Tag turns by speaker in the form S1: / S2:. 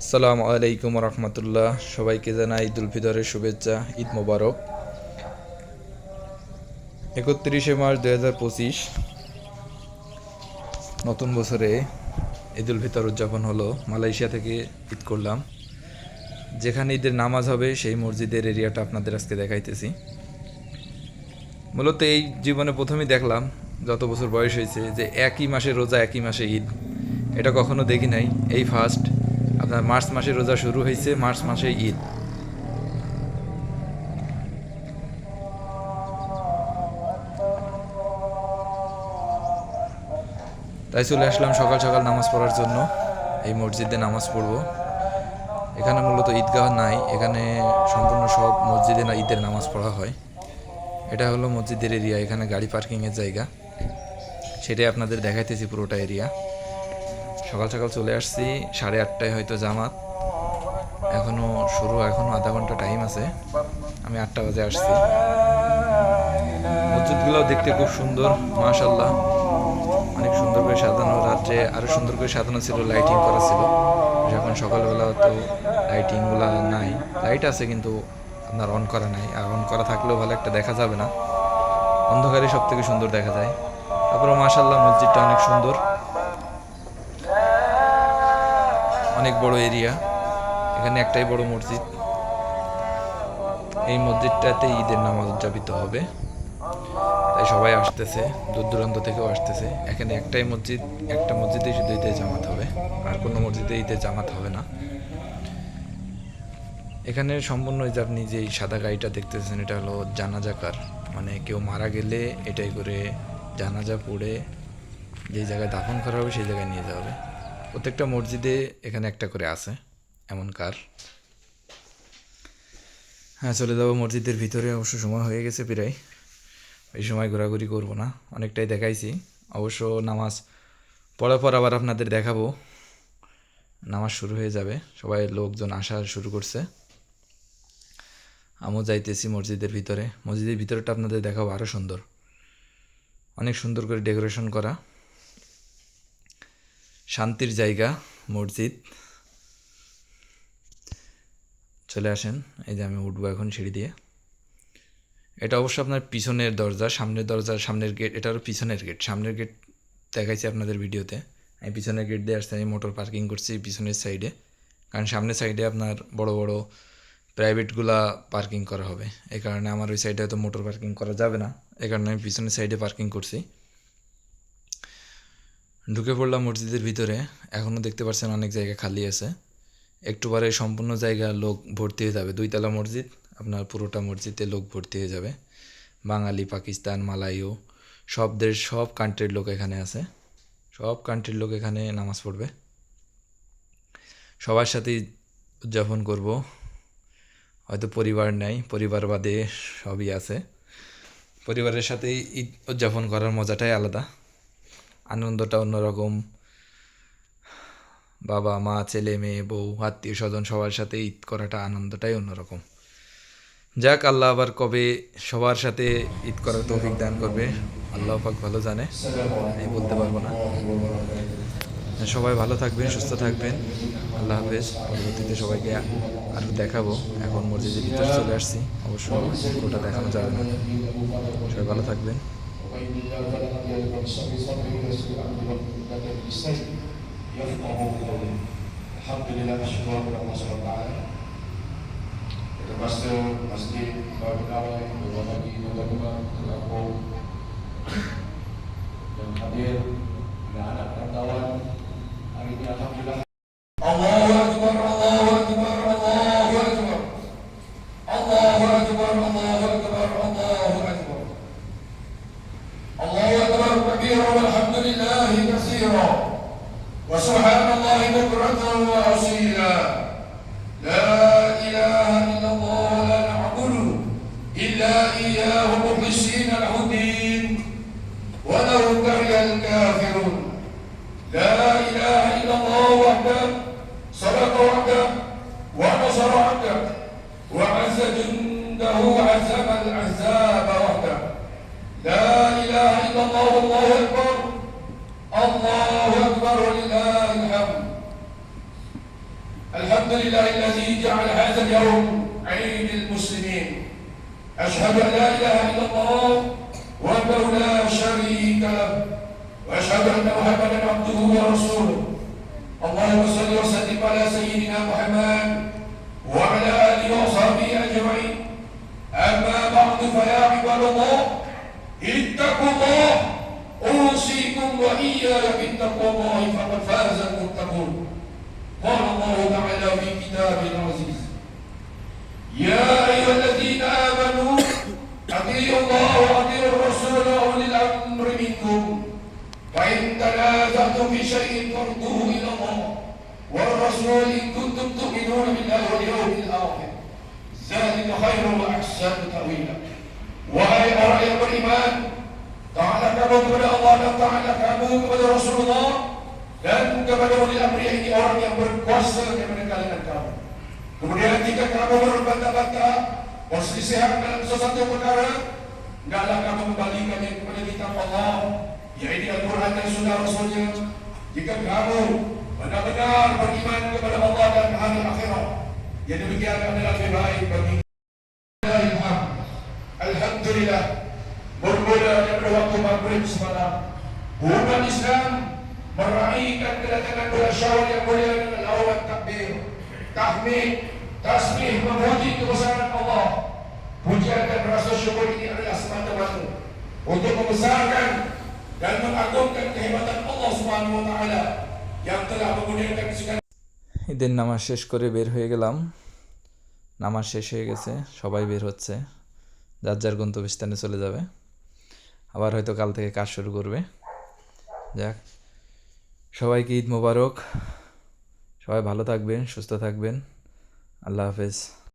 S1: আসসালামু আলাইকুম রহমতুল্লাহ। সবাইকে জানাই ঈদ উল ফিতরের শুভেচ্ছা, ঈদ মোবারক। একত্রিশে মার্চ দু হাজার পঁচিশ, নতুন বছরে ঈদ উল ফিতর উদযাপন হলো মালয়েশিয়া থেকে ঈদ করলাম। যেখানে ঈদের নামাজ হবে, সেই মসজিদের এরিয়াটা আপনাদের আজকে দেখাইতেছি। মূলত এই জীবনে প্রথমেই দেখলাম, যত বছর বয়স হয়েছে, যে একই মাসে রোজা, একই মাসে ঈদ। এটা কখনো দেখি নাই। এই ফার্স্ট মার্চ মাসে রোজা শুরু হয়েছে, মার্চ মাসে ঈদ। তাই চলে আসলাম সকাল সকাল নামাজ পড়ার জন্য। এই মসজিদে নামাজ পড়ব। এখানে মূলত ঈদগাহ নাই, এখানে সম্পূর্ণ সব মসজিদে না ঈদের নামাজ পড়া হয়। এটা হলো মসজিদের এরিয়া, এখানে গাড়ি পার্কিংয়ের জায়গা। সেটাই আপনাদের দেখাইতেছি পুরোটা এরিয়া। সকাল সকাল চলে আসছি, সাড়ে আটটায় হয়তো জামাত। এখনও শুরু, এখনও আধা ঘণ্টা টাইম আছে। আমি আটটা বাজে আসছি। মসজিদগুলো দেখতে খুব সুন্দর মাশাল্লাহ অনেক সুন্দর করে সাজানো, রাত্রে আরও সুন্দর করে সাজানো ছিল লাইটিং করা ছিল। যখন সকালবেলা তো লাইটিংগুলো নাই। লাইট আছে কিন্তু আপনার অন করা নাই। আর অন করা থাকলেও ভালো একটা দেখা যাবে না। অন্ধকারে সব থেকে সুন্দর দেখা যায়। তারপরে মাশাল্লাহ মসজিদটা অনেক সুন্দর। অনেক বড় এরিয়া। এখানে একটাই বড় মসজিদ। এই মসজিদটাতে ঈদের নামাজ উদযাপিত হবে। তাই সবাই আসতেছে দূর দূরান্ত থেকেও আসতেছে। এখানে একটাই মসজিদ, একটা মসজিদে শুধু ঈদের জামাত হবে। আর কোনো মসজিদে ঈদের জামাত হবে না। এখানে সম্পূর্ণ যে আপনি যে সাদা গাড়িটা দেখতেছেন, এটা হলো জানাজাকার মানে কেউ মারা গেলে এটাই করে জানাজা পড়ে যে জায়গায় দাফন করা হবে, সেই জায়গায় নিয়ে যাওয়া হবে। প্রত্যেকটা মসজিদে এখানে একটা করে আছে, এমন কার? হ্যাঁ চলে যাব মসজিদের ভিতরে, অবশ্য সময় হয়ে গেছে প্রায়। এই সময় ঘোরাঘুরি করব না, অনেকটাই দেখাইছি। অবশ্য নামাজ পড়ার পর আবার আপনাদের দেখাবো। নামাজ শুরু হয়ে যাবে, সবাই লোকজন আসা শুরু করছে। আমিও যাইতেছি মসজিদের ভিতরে। মসজিদের ভিতরটা আপনাদের দেখাবো আরও সুন্দর। অনেক সুন্দর করে ডেকোরেশন করা। শান্তির জায়গা, মসজিদ। চলে আসেন। এই যে আমি উঠবো এখন সিঁড়ি দিয়ে। এটা অবশ্য আপনার পিছনের দরজা, সামনের দরজা, সামনের গেট এটারও পিছনের গেট সামনের গেট দেখাইছি আপনাদের ভিডিওতে। আমি পিছনের গেট দিয়ে আসতে আমি মোটর পার্কিং করছি পিছনের সাইডে কারণ সামনের সাইডে আপনার বড় বড় প্রাইভেটগুলা পার্কিং করা হবে। এই কারণে আমার ওই সাইডে হয়তো মোটর পার্কিং করা যাবে না। এই কারণে আমি পিছনের সাইডে পার্কিং করছি। ঢুকে পড়লাম মসজিদের ভিতরে। এখনও দেখতে পাচ্ছেন অনেক জায়গা খালি আছে। একটু পরে সম্পূর্ণ জায়গা লোক ভর্তি হয়ে যাবে। দুইতলা মসজিদ, আপনার পুরোটা মসজিদে লোক ভর্তি হয়ে যাবে। বাঙালি, পাকিস্তান, মালাইও সব দেশ সব কান্ট্রির লোক এখানে আছে। সব কান্ট্রির লোক এখানে নামাজ পড়বে। সবার সাথেই উদযাপন করব। হয়তো পরিবার নেই, পরিবার বাদে সবই আছে। পরিবারের সাথে ঈদ উদযাপন করার মজাটাই আলাদা। আনন্দটা অন্যরকম। বাবা, মা, ছেলে, মেয়ে, বউ, আত্মীয় স্বজন সবার সাথে ঈদ করাটা আনন্দটাই অন্যরকম। যাক, আল্লাহ আবার কবে সবার সাথে ঈদ করার তৌফিক দান করবে, আল্লাহ পাক ভালো জানে, আমি বলতে পারব না। সবাই ভালো থাকবেন, সুস্থ থাকবেন, আল্লাহ হাফেজ। পরবর্তীতে সবাইকে আরও দেখাবো, এখন মসজিদের ভিতরে চলে আসছি, অবশ্য ওটা দেখানো যাবে না। সবাই ভালো থাকবেন।
S2: الحمد لله نشكر الله سبحانه وتعالى Termasuk masjid Bapak Kawai Beberapa lagi Beberapa Terlampau Dan hadir كثيرا والحمد لله كثيرا. وسبحان الله بكرة وأصيلا. المسلمين. أشهد أن لا إله إلا الله وحده لا شريك له وأشهد أن محمدا عبده ورسوله. اللهم صل وسلم على سيدنا محمد وعلى آله وصحبه أجمعين. أما بعد فيا عباد الله اتقوا الله أوصيكم وإياي بتقوى الله فقد فاز المتقون. قال الله تعالى khairu wa ahsanu ta'wila Wahai orang yang beriman Ta'ala kamu kepada Allah dan ta'ala kamu kepada Rasulullah Dan kepada ulil amri ini orang yang berkuasa kepada kalian kamu Kemudian jika kamu berbata-bata Posisi dalam sesuatu perkara Tidaklah kamu membalikannya kepada kita Allah Yaitu Al-Quran dan Sunnah Rasulnya Jika kamu benar-benar beriman kepada Allah dan hari akhirat Yang demikian adalah lebih baik bagi Alhamdulillah bermula daripada waktu maghrib semalam umat Islam meraihkan kedatangan bulan Syawal yang mulia dengan awal takbir tahmid tasbih memuji kebesaran Allah pujian dan rasa syukur ini adalah semata-mata untuk membesarkan dan mengagungkan kehebatan Allah Subhanahu wa taala yang telah menggunakan segala
S1: ঈদের নামাজ শেষ করে বের হয়ে গেলাম নামাজ শেষ হয়ে গেছে সবাই বের হচ্ছে যার যার গন্তব্যস্থানে চলে যাবে। আবার হয়তো কাল থেকে কাজ শুরু করবে। যাক, সবাইকে ঈদ মোবারক। সবাই ভালো থাকবেন, সুস্থ থাকবেন। আল্লাহ হাফেজ।